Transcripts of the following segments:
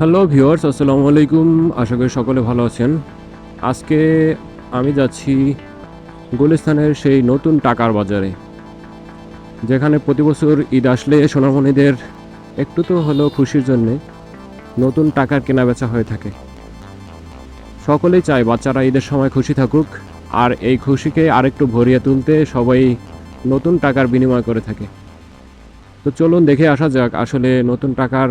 Hello viewers আসসালামু আলাইকুম। আশা করি সকলে ভালো আছেন। আজকে আমি যাচ্ছি গুলিস্তানের সেই নতুন টাকার বাজারে, যেখানে প্রতি বছর ঈদ আসলে সোনামণিদের একটু তো হলেও খুশির জন্যে নতুন টাকার কেনা বেচা হয়ে থাকে। সকলেই চায় বাচ্চারা ঈদের সময় খুশি থাকুক, আর এই খুশিকে আরেকটু ভরিয়ে তুলতে সবাই নতুন টাকার বিনিময় করে থাকে। তো চলুন দেখে আসা যাক আসলে নতুন টাকার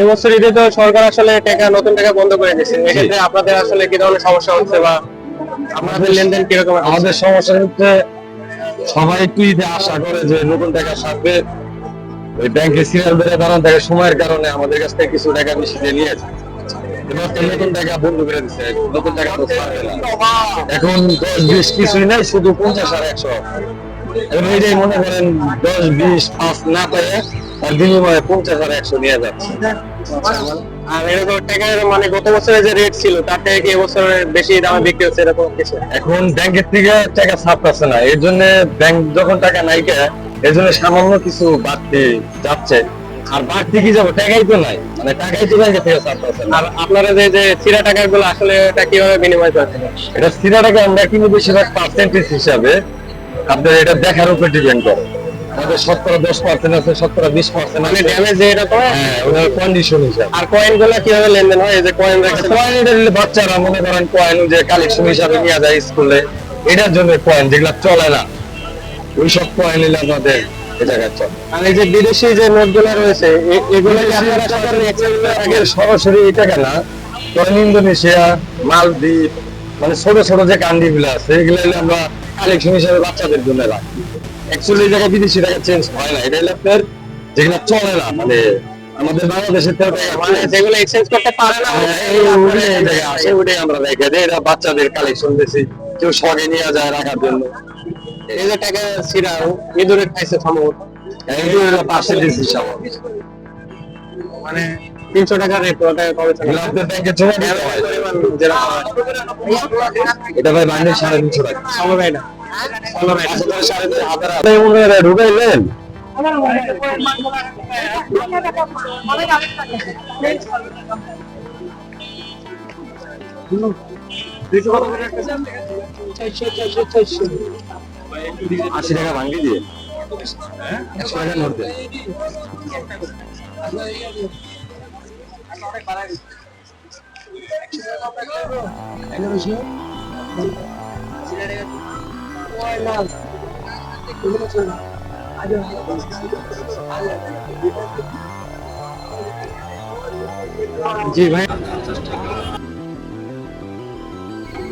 এবছর ঈদে তো সরকার আসলে টাকা নতুন টাকা বন্ধ করে দিয়েছে। এক্ষেত্রে আপনাদের আসলে কি ধরনের সমস্যা হচ্ছে বা আপনাদের লেনদেন কীরকম? আমাদের সমস্যা হচ্ছে সবাই একটু ঈদে আশা করে যে নতুন টাকা থাকবে ওই ব্যাংকে সিরিয়াল বেড়ে দাঁড়ান থাকে সময়ের কারণে আমাদের কাছ থেকে কিছু টাকা বেশি দিয়ে নিয়েছে। এবার নতুন টাকা বন্ধ করে দিচ্ছে নতুন টাকা তো ছাড়বে না। এখন দশ বিশ কিছুই নাই শুধু পঞ্চাশ আর একশো। এখন এইটাই মনে করেন দশ বিশ পাঁচ না পেয়ে বিনিময়ে পঞ্চাশ আর একশো নিয়ে যাচ্ছে। আর এরকম টাকার মানে গত বছরের যে রেট ছিল তার থেকে কি এবছরের বেশি দামে বিক্রি হচ্ছে এরকম কিছু? এখন ব্যাংকের থেকে টাকা না। এর জন্য ব্যাংক যখন টাকা নাই এর জন্য সামান্য কিছু বাড়তি যাচ্ছে। আর বাড়তি কি যাব? টাকাই তো নাই। মানে টাকাই তো ব্যাংকের থেকে ছাপতেছে না। আর আপনারা যে যে চিরা টাকা গুলো আসলে এটা কীভাবে বিনিময় করছেন এটা স্থিরা টাকা আমরা কিন্তু বেশিরভাগ পার্সেন্টেজ হিসাবে। আপনার এটা দেখার উপর ডিপেন্ড করে। আমাদের শতকরা দশ পার্সেন্ট আছে শতকরা বিশ পার্সেন্ট মানে আছে ড্যামেজ এরকম হ্যাঁ ওনার কন্ডিশন হিসাবে। আর কয়েনগুলো কীভাবে লেনদেন হয়? যে কয়েন কয়েন এটা বাচ্চারা মনে করেন কয়েন যে কালেকশন হিসাবে নিয়ে যায় স্কুলে এটার জন্য কয়েন যেগুলা চলে না। ওই সব কয়েন নিলে আমাদের আর এই যে বিদেশি যে রয়েছে এগুলো সরাসরি ইন্দোনেশিয়া মালদ্বীপ মানে ছোট ছোট যে কান্ট্রি গুলো আছে এগুলো আমরা কালেকশন হিসেবে বাচ্চাদের জন্য রাখি। অ্যাকচুয়ালি এই জায়গায় বিদেশি টাকা চেঞ্জ হয় না। এটা হলে আপনার যেগুলো চলে না মানে আমাদের বাংলাদেশের মানে যেগুলো এক্সচেঞ্জ করতে পারে না হ্যাঁ, আসে, ওটাই আমরা রেখে দিই এটা বাচ্চাদের কালেকশন বেশি কেউ সঙ্গে নিয়ে যায় রাখার জন্য। এই যে টাকা ছিড়া ইঁদুরে খাইছে সম্ভবত। এইগুলো হলো পার্সেন্টেজ হিসাব মানে তিনশো টাকা রেট ওটা কবে হয়। এটা ভাই বান্ডিল সাড়ে তিনশো টাকা। ভাই না। ঢুকাইলেন আশি টাকা ভাঙ্গি দিয়ে একশো টাকা নোট দেন জি ভাই।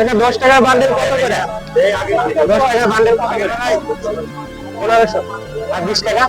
এটা দশ টাকার বান্ডেল কত করে? দশ টাকার বান্ডেল কত করে? পনেরোশো। আর বিশ টাকা?